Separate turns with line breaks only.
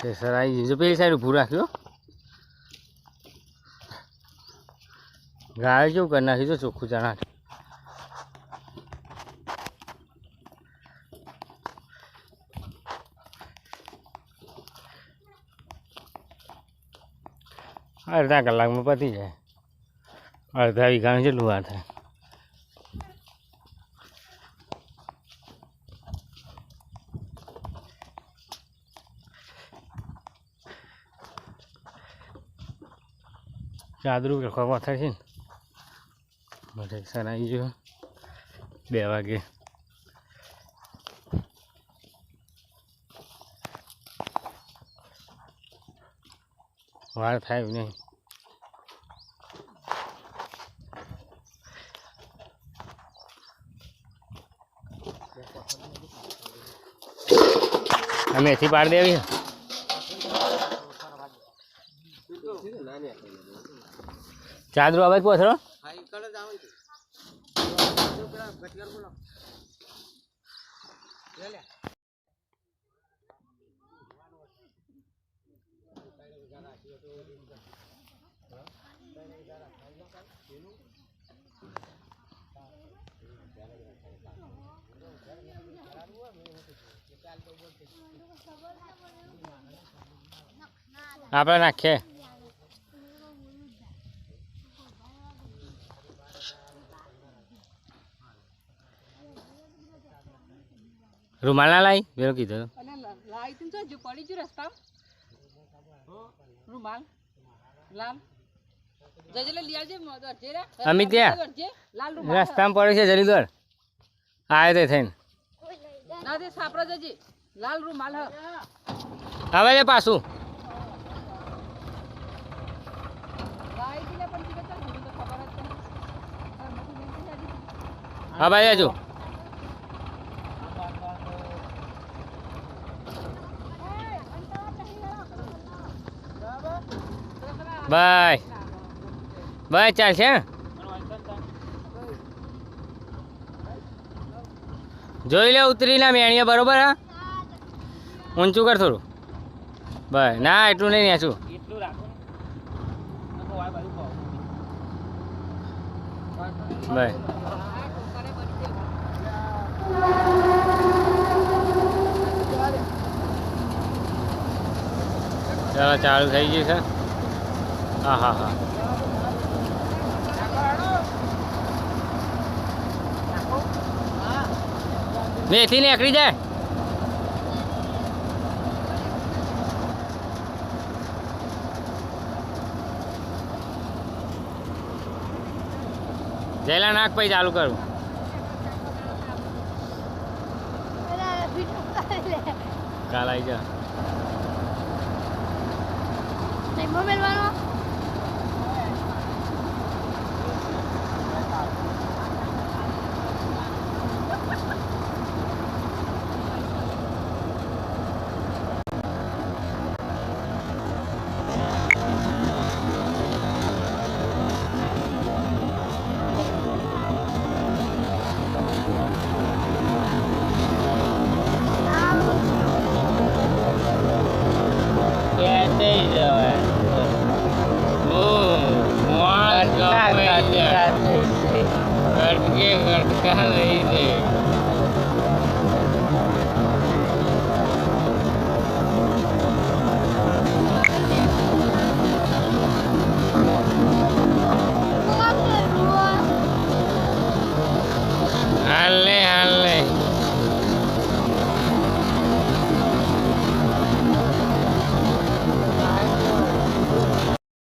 Pressure આવી ગયું પેલી સાઈડ ઊભું રાખ્યો ગાય કેવું કરી નાખ્યું છે? ચોખ્ખું ચણા અડધા કલાકમાં પતી જાય. અડધા વીઘાનું જેટલું વાર થાય. ચાદરું લખવા થાય છે ને. માટે સર આવી ગયો. બે વાગે. વાર થાય નહીં. આ મેથી પાડી દેવી. ચાદરું અવાજ પહોંચરો આપણે નાખીએ. રૂમાલ ના લાઈ પેલો કીધો.
લ- લાઈ તું જો પડી ગયું રસ્તા. રૂમાલ. લાલ. જજે લઈ આવજે મ- અડધે રે.
અમિત ક્યાં?
અડધે. લાલ રૂમાલ.
રસ્તામાં પડે છે દોડ. આવે તે થઈને. હવે છે પાછું.
જ. હા,
ભાઈ હજુ બાય. બાય, ચાલશે જોઈ લે ઉતરી ના મેણીએ, બરોબર, હા? ઊંચું કર થોડું. ભાઈ ના, એટલું નહીં નેચું બાય.
હા, ટોકારે બની દે.
ચાલો ચાલુ થઈ ગયું છે. હા હા હા. મેથી નીકળી જાય. જયલા નાક પછી ચાલુ કરું. કાલ. આવી જા. 你们被乱了嗯的 que carcajada pues, ahí de